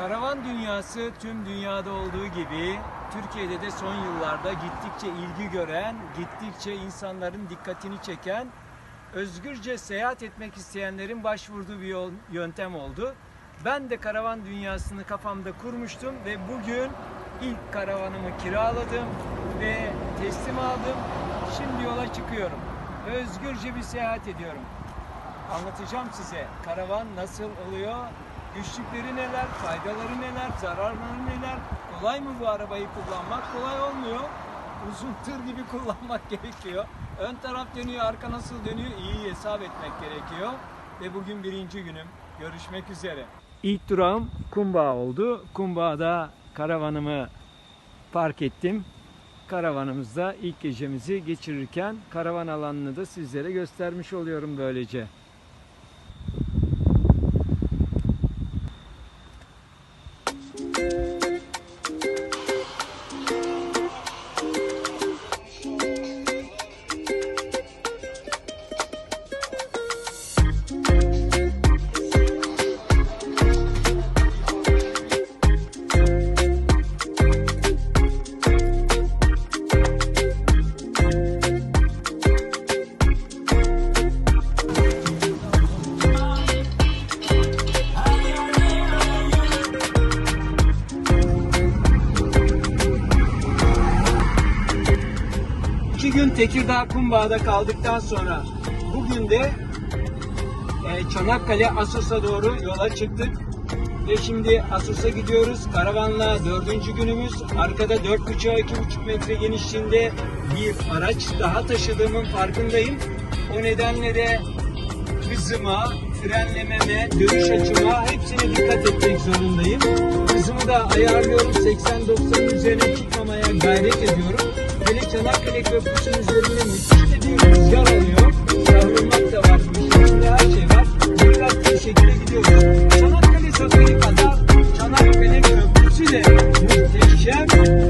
Karavan dünyası tüm dünyada olduğu gibi Türkiye'de de son yıllarda gittikçe ilgi gören, gittikçe insanların dikkatini çeken, özgürce seyahat etmek isteyenlerin başvurduğu bir yol- yöntem oldu. Ben de karavan dünyasını kafamda kurmuştum ve bugün ilk karavanımı kiraladım ve teslim aldım. Şimdi yola çıkıyorum. Özgürce bir seyahat ediyorum. Anlatacağım size karavan nasıl oluyor, güçlükleri neler, faydaları neler, zararları neler. Kolay mı bu arabayı kullanmak? Kolay olmuyor. Uzun tır gibi kullanmak gerekiyor. Ön taraf dönüyor, arka nasıl dönüyor iyi hesap etmek gerekiyor. Ve bugün birinci günüm. Görüşmek üzere. İlk durağım Kumbağ oldu. Kumbağa'da karavanımı park ettim. Karavanımızda ilk gecemizi geçirirken karavan alanını da sizlere göstermiş oluyorum böylece. İki gün Tekirdağ Kumbağa'da kaldıktan sonra bugün de e, Çanakkale Asos'a doğru yola çıktık. Ve şimdi Asos'a gidiyoruz. Karavanla dördüncü günümüz. Arkada 4,5-2,5 metre genişliğinde bir araç daha taşıdığımın farkındayım. O nedenle de hızıma, frenlememe, dönüş açıma hepsine dikkat etmek zorundayım. Hızımı da ayarlıyorum. 80-90'ın üzerine çıkmamaya gayret ediyorum. Hele Çanakkale Köprüsü'nün üzerinde müthiş bir rüzgar alıyor. Savrulmak da var, üstünde şey her şey var. Fırlat bir şekilde gidiyoruz. Çanakkale Safari kadar Çanakkale Köprüsü de muhteşem.